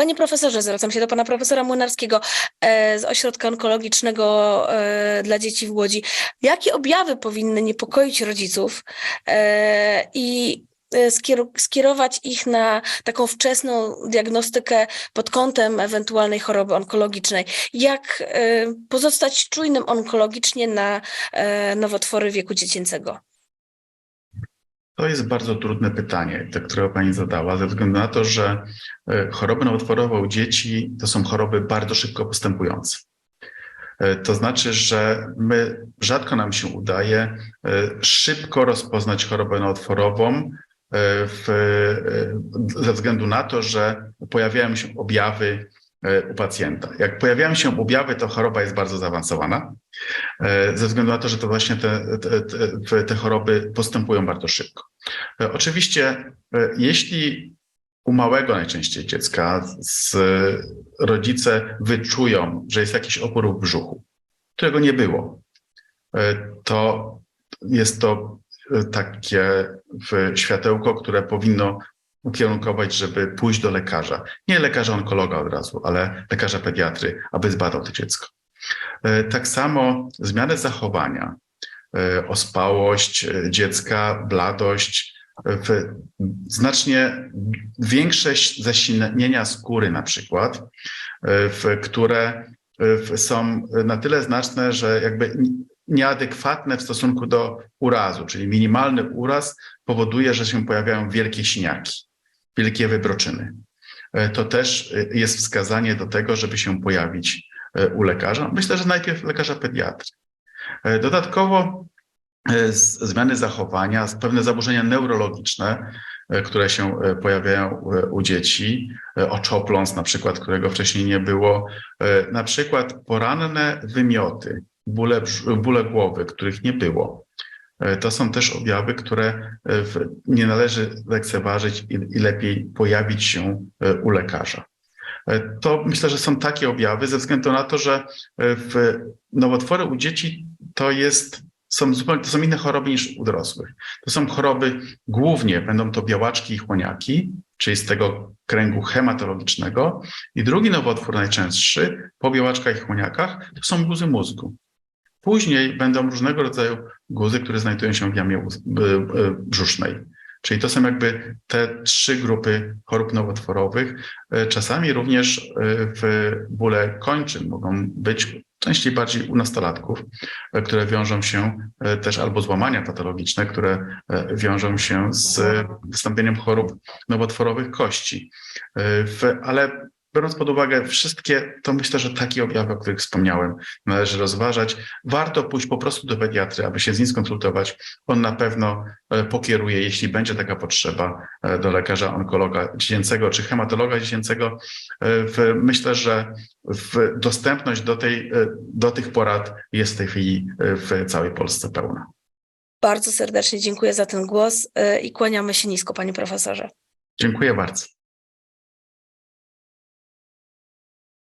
Panie profesorze, zwracam się do pana profesora Młynarskiego e, z Ośrodka Onkologicznego e, dla Dzieci w Łodzi. Jakie objawy powinny niepokoić rodziców e, i skier- skierować ich na taką wczesną diagnostykę pod kątem ewentualnej choroby onkologicznej? Jak pozostać czujnym onkologicznie na nowotwory wieku dziecięcego? To jest bardzo trudne pytanie, które Pani zadała, ze względu na to, że e, choroby nowotworowe u dzieci to są choroby bardzo szybko postępujące. E, To znaczy, że my rzadko nam się udaje e, szybko rozpoznać chorobę nowotworową w, ze względu na to, że pojawiają się objawy u pacjenta. Jak pojawiają się objawy, to choroba jest bardzo zaawansowana, e, ze względu na to, że to właśnie te, te, te, choroby postępują bardzo szybko. E, Oczywiście, e, jeśli u małego najczęściej dziecka z, rodzice wyczują, że jest jakiś opór w brzuchu, którego nie było, e, to jest to e, takie światełko, które powinno ukierunkować, żeby pójść do lekarza. Nie lekarza onkologa od razu, ale lekarza pediatry, aby zbadał to dziecko. E, Tak samo zmiany zachowania, e, ospałość e, dziecka, bladość, znacznie większe zasilnienia skóry na przykład, które są na tyle znaczne, że jakby nieadekwatne w stosunku do urazu, czyli minimalny uraz powoduje, że się pojawiają wielkie siniaki, wielkie wybroczyny. E, To też e, jest wskazanie do tego, żeby się pojawić e, u lekarza. Myślę, że najpierw lekarza pediatry. Dodatkowo zmiany zachowania, pewne zaburzenia neurologiczne, które się pojawiają u dzieci, oczopląs na przykład, którego wcześniej nie było, na przykład poranne wymioty, bóle, bóle głowy, których nie było. E, To są też objawy, które e, nie należy lekceważyć i, lepiej pojawić się e, u lekarza. To myślę, że są takie objawy ze względu na to, że nowotwory u dzieci to jest, są zupełnie, to są inne choroby niż u dorosłych. To są choroby, głównie będą to białaczki i chłoniaki, czyli z tego kręgu hematologicznego. I drugi nowotwór najczęstszy po białaczkach i chłoniakach to są guzy mózgu. Później będą różnego rodzaju guzy, które znajdują się w jamie b- brzusznej. Czyli to są jakby te trzy grupy chorób nowotworowych. E, Czasami również e, w bóle kończyn mogą być częściej bardziej u nastolatków, które wiążą się też albo złamania patologiczne, które wiążą się z wystąpieniem chorób nowotworowych kości. Ale biorąc pod uwagę wszystkie, to myślę, że takie objawy, o których wspomniałem, należy rozważać. Warto pójść po prostu do pediatry, aby się z nim skonsultować. On na pewno e, pokieruje, jeśli będzie taka potrzeba, e, do lekarza onkologa dziecięcego czy hematologa dziecięcego. E, Myślę, że dostępność do, tej, do tych porad jest w tej chwili w całej Polsce pełna. Bardzo serdecznie dziękuję za ten głos i kłaniamy się nisko, panie profesorze. Dziękuję bardzo.